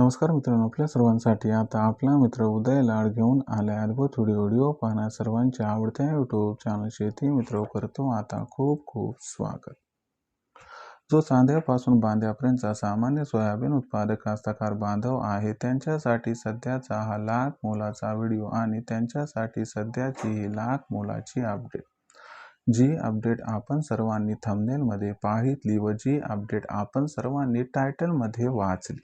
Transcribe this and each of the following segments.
नमस्कार मित्रांनो आपल्या सर्वांसाठी आता आपला मित्र उदय लाड घेऊन आलाय अद्भुत व्हिडिओ व्हिडिओ पाहण्या सर्वांच्या आवडत्या यूट्यूब चॅनल शेती मित्र करतो आता खूप खूप स्वागत. जो सांध्यापासून बांध्यापर्यंतचा सामान्य सोयाबीन उत्पादक कास्तकार बांधव आहे त्यांच्यासाठी सध्याचा हा लाख मोलाचा व्हिडिओ आणि त्यांच्यासाठी सध्याची ही लाख मोलाची अपडेट जी अपडेट आपण सर्वांनी थंबनेलमध्ये पाहितली व जी अपडेट आपण सर्वांनी टायटलमध्ये वाचली.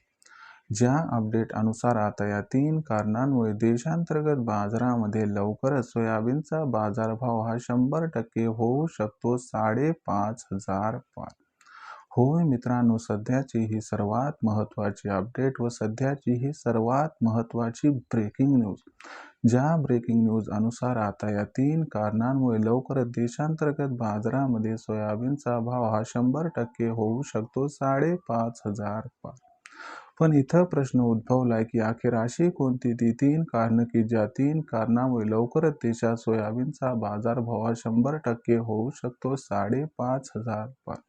ज्या अपडेट अनुसार आता या तीन कारणांमुळे देशांतर्गत बाजारामध्ये लवकरच सोयाबीनचा बाजारभाव हा शंभर टक्के होऊ शकतो साडेपाच हजार पाच होय मित्रांनो सध्याची ही सर्वात महत्त्वाची अपडेट व सध्याची ही सर्वात महत्त्वाची ब्रेकिंग न्यूज ज्या ब्रेकिंग न्यूज अनुसार आता या तीन कारणांमुळे लवकरच देशांतर्गत बाजारामध्ये सोयाबीनचा भाव हा शंभर टक्के होऊ शकतो साडेपाच हजार पाच पण इथं प्रश्न उद्भवलाय की अखेर अशी कोणती ती तीन कारणं की ज्या तीन कारणामुळे लवकरच देशात सोयाबीनचा बाजारभाव शंभर टक्के होऊ शकतो? साडेपाच हजार पाच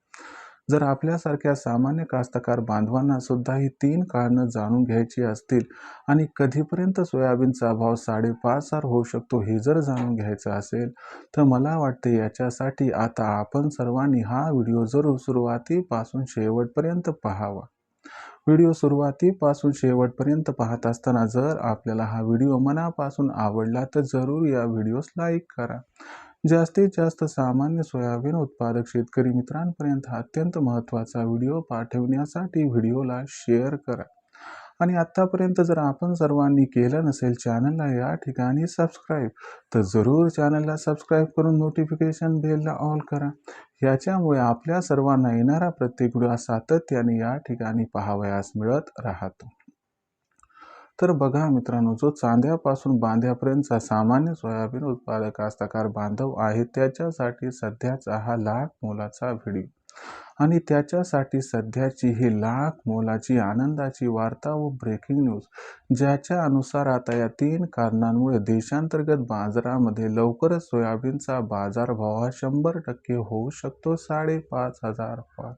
जर आपल्यासारख्या सामान्य कास्तकार बांधवांना सुद्धा ही तीन कारणं जाणून घ्यायची असतील आणि कधीपर्यंत सोयाबीनचा भाव साडेपाच हजार होऊ शकतो हे जर जाणून घ्यायचं असेल तर मला वाटते याच्यासाठी आता आपण सर्वांनी हा व्हिडिओ जरूर सुरुवातीपासून शेवटपर्यंत पाहावा. व्हिडिओ सुरुवातीपासून शेवटपर्यंत पाहत असताना जर आपल्याला हा व्हिडिओ मनापासून आवडला तर जरूर या व्हिडिओस लाईक करा. जास्तीत जास्त सामान्य सोयाबीन उत्पादक शेतकरी मित्रांपर्यंत हा अत्यंत महत्त्वाचा व्हिडिओ पाठवण्यासाठी व्हिडिओला शेअर करा. आणि आत्तापर्यंत जर आपण सर्वांनी केलं नसेल चॅनलला या ठिकाणी सबस्क्राईब तर जरूर चॅनलला सबस्क्राईब करून नोटिफिकेशन बेलला ऑल करा. याच्यामुळे आपल्या सर्वांना येणारा प्रत्येक व्हिडिओ सातत्याने या ठिकाणी पाहावयास मिळत राहतो. तर बघा मित्रांनो जो चांद्यापासून बांध्यापर्यंतचा सामान्य सोयाबीन उत्पादक कास्तकार बांधव आहे त्याच्यासाठी सध्याचा हा लाख मोलाचा व्हिडिओ. आणि त्याच्यासाठी सध्याची ही लाख मोलाची आनंदाची वार्ता व ब्रेकिंग न्यूज ज्याच्या अनुसार आता या तीन कारणांमुळे देशांतर्गत बाजारामध्ये लवकरच सोयाबीनचा बाजारभाव हा शंभर टक्के होऊ शकतो साडेपाच हजार पाच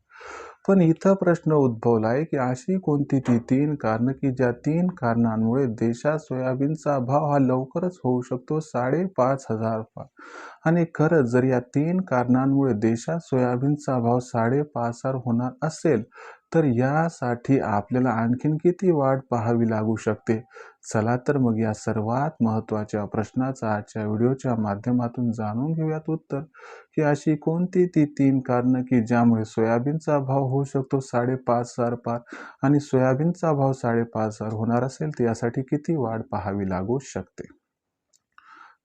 पण इथं प्रश्न उद्भवला आहे की अशी कोणती ती तीन कारणं की ज्या तीन कारणांमुळे देशात सोयाबीनचा भाव हा लवकरच होऊ शकतो साडेपाच हजार पाच आणि खरंच जर या तीन कारणांमुळे देशात सोयाबीनचा भाव साडे हजार होणार असेल तर यासाठी आपल्याला आणखीन किती वाढ पाहावी लागू शकते? चला तर मग या सर्वात महत्त्वाच्या प्रश्नाचा आजच्या व्हिडिओच्या माध्यमातून जाणून घेऊयात उत्तर. की अशी कोणती ती तीन कारणं की ज्यामुळे सोयाबीनचा भाव होऊ शकतो साडेपाच हजार पार आणि सोयाबीनचा भाव साडेपाच हजार होणार असेल तर यासाठी किती वाढ पाहावी लागू शकते?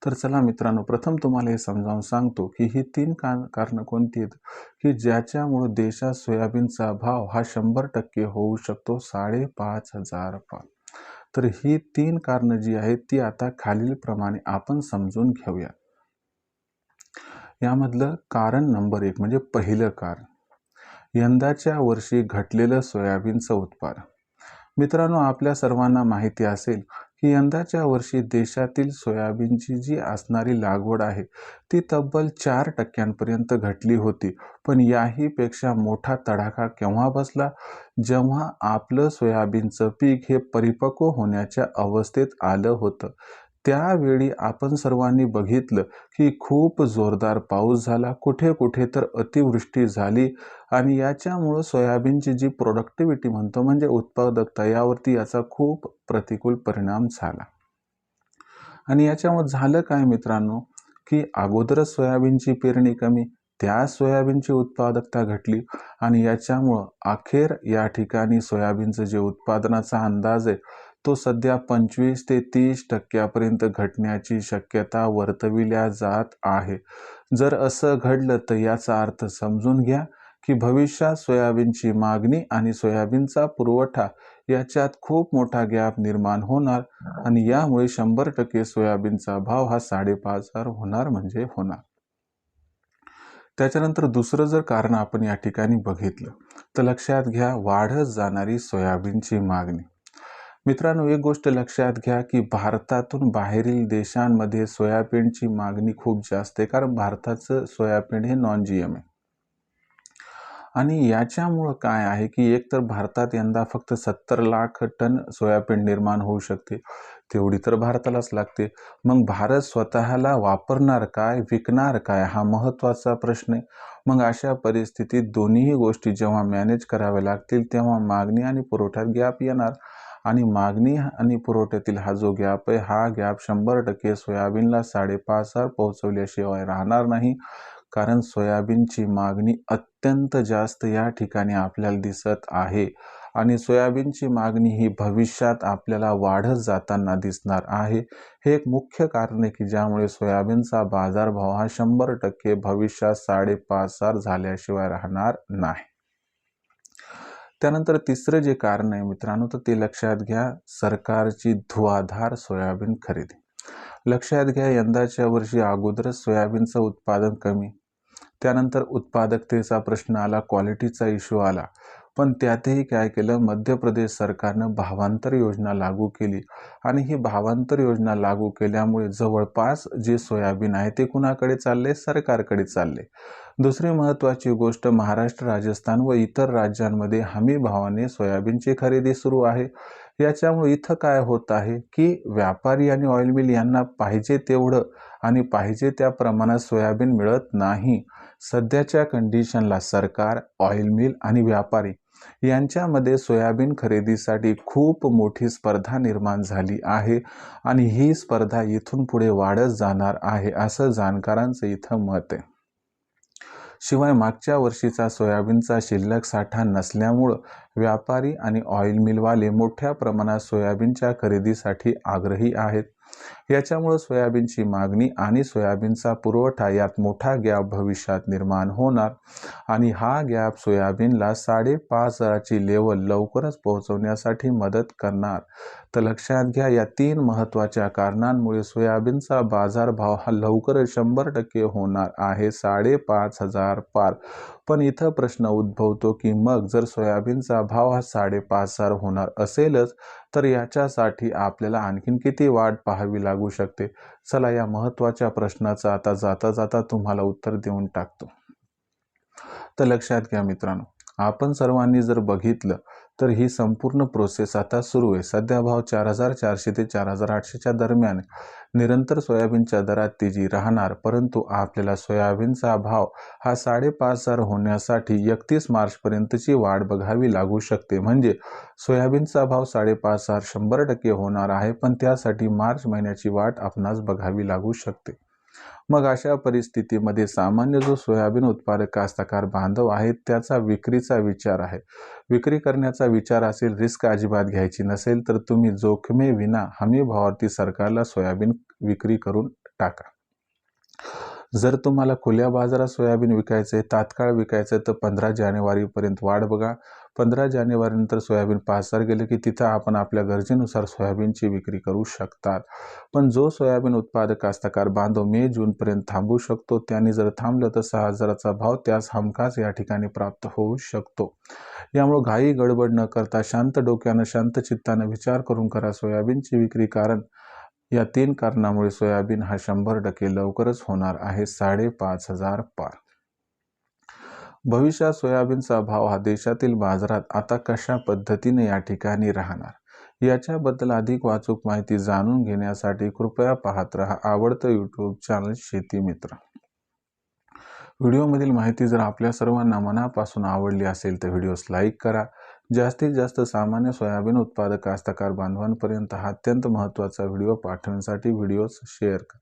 तर चला मित्रांनो प्रथम तुम्हाला हे समजावून सांगतो की ही तीन का कारणं कोणती आहेत? की ज्याच्यामुळं देशात सोयाबीनचा भाव हा शंभर टक्के होऊ शकतो साडेपाच हजार पाच तर ही तीन कारणं जी आहेत ती आता खालीलप्रमाणे आपण समजून घेऊया. यामधलं कारण नंबर एक म्हणजे पहिलं कारण. यंदाच्या वर्षी घटलेलं सोयाबीनचं उत्पादन. मित्रांनो आपल्या सर्वांना माहिती असेल की यंदाच्या वर्षी देशातील सोयाबीनची जी असणारी लागवड आहे ती तब्बल चार टक्क्यांपर्यंत घटली होती. पण याहीपेक्षा मोठा तडाखा केव्हा बसला? जेव्हा आपलं सोयाबीनचं पीक हे परिपक्व होण्याच्या अवस्थेत आलं होतं. त्यावेळी आपण सर्वांनी बघितलं की खूप जोरदार पाऊस झाला कुठे कुठे तर अतिवृष्टी झाली आणि याच्यामुळं सोयाबीनची जी प्रोडक्टिव्हिटी म्हणतो म्हणजे उत्पादकता यावरती याचा खूप प्रतिकूल परिणाम झाला. आणि याच्यामुळे झालं काय मित्रांनो की अगोदरच सोयाबीनची पेरणी कमी त्या सोयाबीनची उत्पादकता घटली आणि याच्यामुळं अखेर या ठिकाणी सोयाबीनचं जे उत्पादनाचा अंदाज आहे तो सध्या पंचवीस ते तीस टक्क्यापर्यंत घटण्याची शक्यता वर्तविल्या जात आहे. जर असं घडलं तर याचा अर्थ समजून घ्या की भविष्यात सोयाबीनची मागणी आणि सोयाबीनचा पुरवठा याच्यात खूप मोठा गॅप निर्माण होणार आणि यामुळे शंभर टक्के सोयाबीनचा भाव हा साडेपाच हजार होणार म्हणजे होणार. त्याच्यानंतर दुसरं जर कारण आपण या ठिकाणी बघितलं तर लक्षात घ्या वाढत जाणारी सोयाबीनची मागणी. मित्रांनो एक गोष्ट लक्षात घ्या की भारतातून बाहेरील देशांमध्ये सोयाबीनची मागणी खूप जास्त आहे कारण भारताचं सोयाबीन हे नॉन जी एम आहे. आणि याच्यामुळं काय आहे की एक तर भारतात यंदा फक्त सत्तर लाख टन सोयाबीन निर्माण होऊ शकते तेवढी तर भारतालाच लागते. मग भारत स्वतःला वापरणार काय विकणार काय हा महत्त्वाचा प्रश्न आहे. मग अशा परिस्थितीत दोन्हीही गोष्टी जेव्हा मॅनेज कराव्या लागतील तेव्हा मागणी आणि पुरवठ्यात गॅप येणार. आणि मागणी आणि पुरवठ्यातील हा जो गॅप आहे हा गॅप शंभर टक्के सोयाबीनला साडेपाच हजार पोहोचवल्याशिवाय राहणार नाही. कारण सोयाबीनची मागणी अत्यंत जास्त या ठिकाणी आपल्याला दिसत आहे. आणि सोयाबीनची मागणी ही भविष्यात आपल्याला वाढत जाताना दिसणार आहे. हे एक मुख्य कारण आहे की ज्यामुळे सोयाबीनचा बाजारभाव हा शंभर टक्के भविष्यात साडेपाच हजार झाल्याशिवाय राहणार नाही. त्यानंतर तिसरं जे कारण आहे मित्रांनो तर ते लक्षात घ्या सरकारची धुवाधार सोयाबीन खरेदी. लक्षात घ्या यंदाच्या वर्षी अगोदरच सोयाबीनचं उत्पादन कमी. त्यानंतर उत्पादकतेचा प्रश्न आला क्वालिटीचा इश्यू आला. पण त्यातही काय केलं? मध्य प्रदेश सरकारनं भावांतर योजना लागू केली. आणि ही भावांतर योजना लागू केल्यामुळे जवळपास जे सोयाबीन आहे ते कुणाकडे चालले? सरकारकडे चालले. दुसरी महत्त्वाची गोष्ट महाराष्ट्र राजस्थान व इतर राज्यांमध्ये हमी भावाने सोयाबीनची खरेदी सुरू आहे. याच्यामुळे इथं काय होत आहे? की व्यापारी आणि ऑइल मिल यांना पाहिजे तेवढं आणि पाहिजे त्या प्रमाणात सोयाबीन मिळत नाही. सध्याच्या कंडिशनला सरकार ऑइल मिल आणि व्यापारी यांच्यामध्ये सोयाबीन खरेदीसाठी खूप मोठी स्पर्धा निर्माण झाली आहे आणि ही स्पर्धा इथून पुढे वाढत जाणार आहे असं जाणकारांचं इथं मत आहे. शिवाय मागच्या वर्षीचा सोयाबीनचा शिल्लक साठा नसल्यामुळं व्यापारी आणि ऑइल मिलवाले मोठ्या प्रमाणात सोयाबीनच्या खरेदीसाठी आग्रही आहेत. याच्यामुळं सोयाबीनची मागणी आणि सोयाबीनचा पुरवठा यात मोठा गॅप भविष्यात निर्माण होणार. आणि हा गॅप सोयाबीनला साडेपाच हजाराची लेवल लवकरच पोहोचवण्यासाठी मदत करणार. तर लक्षात घ्या या तीन महत्त्वाच्या कारणांमुळे सोयाबीनचा बाजारभाव हा लवकरच शंभर टक्के होणार आहे साडेपाच हजार पार. पण इथं प्रश्न उद्भवतो की मग जर सोयाबीनचा भाव हा साडेपाच हजार होणार असेलच तर याच्यासाठी आपल्याला आणखीन किती वाट पाहावी लागू शकते. चला या महत्त्वाच्या प्रश्नाचं आता जाता जाता तुम्हाला उत्तर देऊन टाकतो. तर लक्षात घ्या मित्रांनो आपण सर्वांनी जर बघितलं तर ही संपूर्ण प्रोसेस आता सुरू आहे. सध्या भाव चार हजार चारशे ते चार हजार आठशेच्या दरम्यान निरंतर सोयाबीनच्या दरात तेजी राहणार परंतु आपल्याला सोयाबीनचा भाव हा साडेपाच हजार होण्यासाठी एकतीस मार्चपर्यंतची वाढ बघावी लागू शकते. म्हणजे सोयाबीनचा भाव साडेपाच हजार शंभर टक्के होणार आहे पण त्यासाठी मार्च महिन्याची वाट आपणास बघावी लागू शकते. मग अशा परिस्थितीमध्ये सामान्य जो सोयाबीन उत्पादक कास्तकार बांधव आहे त्याचा विक्रीचा विचार आहे. विक्री करण्याचा विचार असेल रिस्क अजिबात घ्यायची नसेल तर तुम्ही जोखमे विना हमी भावावरती सरकारला सोयाबीन विक्री करून टाका. जर तुम्हाला खुल्या बाजारात सोयाबीन विकायचं आहे तात्काळ विकायचं आहे तर पंधरा जानेवारीपर्यंत वाढ बघा. पंधरा जानेवारीनंतर सोयाबीन पाच हजार गेलं की तिथं आपण आपल्या गरजेनुसार सोयाबीनची विक्री करू शकतात. पण जो सोयाबीन उत्पादक कास्तकार बांधव मे जूनपर्यंत थांबू शकतो त्यांनी जर थांबलं तर सहा हजाराचा भाव त्यास हमखास या ठिकाणी प्राप्त होऊ शकतो. यामुळं घाई गडबड न करता शांत डोक्यानं शांत चित्तानं विचार करून करा सोयाबीनची विक्री कारण या तीन कारणामुळे सोयाबीन हा शंभर टक्के लवकरच होणार आहे साडेपाच हजार पार. भविष्यात सोयाबीनचा भाव हा देशातील बाजारात आता कशा पद्धतीने या ठिकाणी राहणार? याच्याबद्दल अधिक वाचूक माहिती जाणून घेण्यासाठी कृपया पाहत राहा आवडतं यूट्यूब चॅनल शेती मित्र. व्हिडिओमधील माहिती जर आपल्या सर्वांना मनापासून आवडली असेल तर व्हिडिओस लाईक करा जास्तीत जास्त सामान्य सोयाबीन उत्पादक कास्तकार बांधवांपर्यंत हा अत्यंत महत्त्वाचा व्हिडिओ पाठवण्यासाठी व्हिडिओज शेअर करा.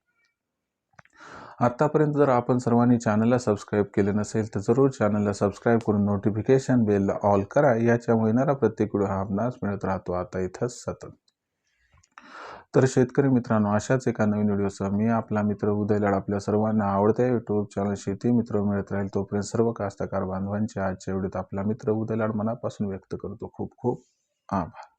आत्तापर्यंत जर आपण सर्वांनी चॅनलला सबस्क्राईब केले नसेल तर जरूर चॅनलला सबस्क्राईब करून नोटिफिकेशन बेलला ऑल करा. याच्यामुळे येणारा प्रत्येक व्हिडिओ हा आपणास मिळत राहतो. आता इथंच सतत. तर शेतकरी मित्रांनो अशाच एका नवीन व्हिडिओसह मी आपला मित्र उदय लाड आपल्या सर्वांना आवडत्या यूट्यूब चॅनल शेती मित्र मिळत राहील तोपर्यंत सर्व कास्तकार बांधवांच्या आजच्या व्हिडिओत आपला मित्र उदय लाड मनापासून व्यक्त करतो. खूप खूप आभार.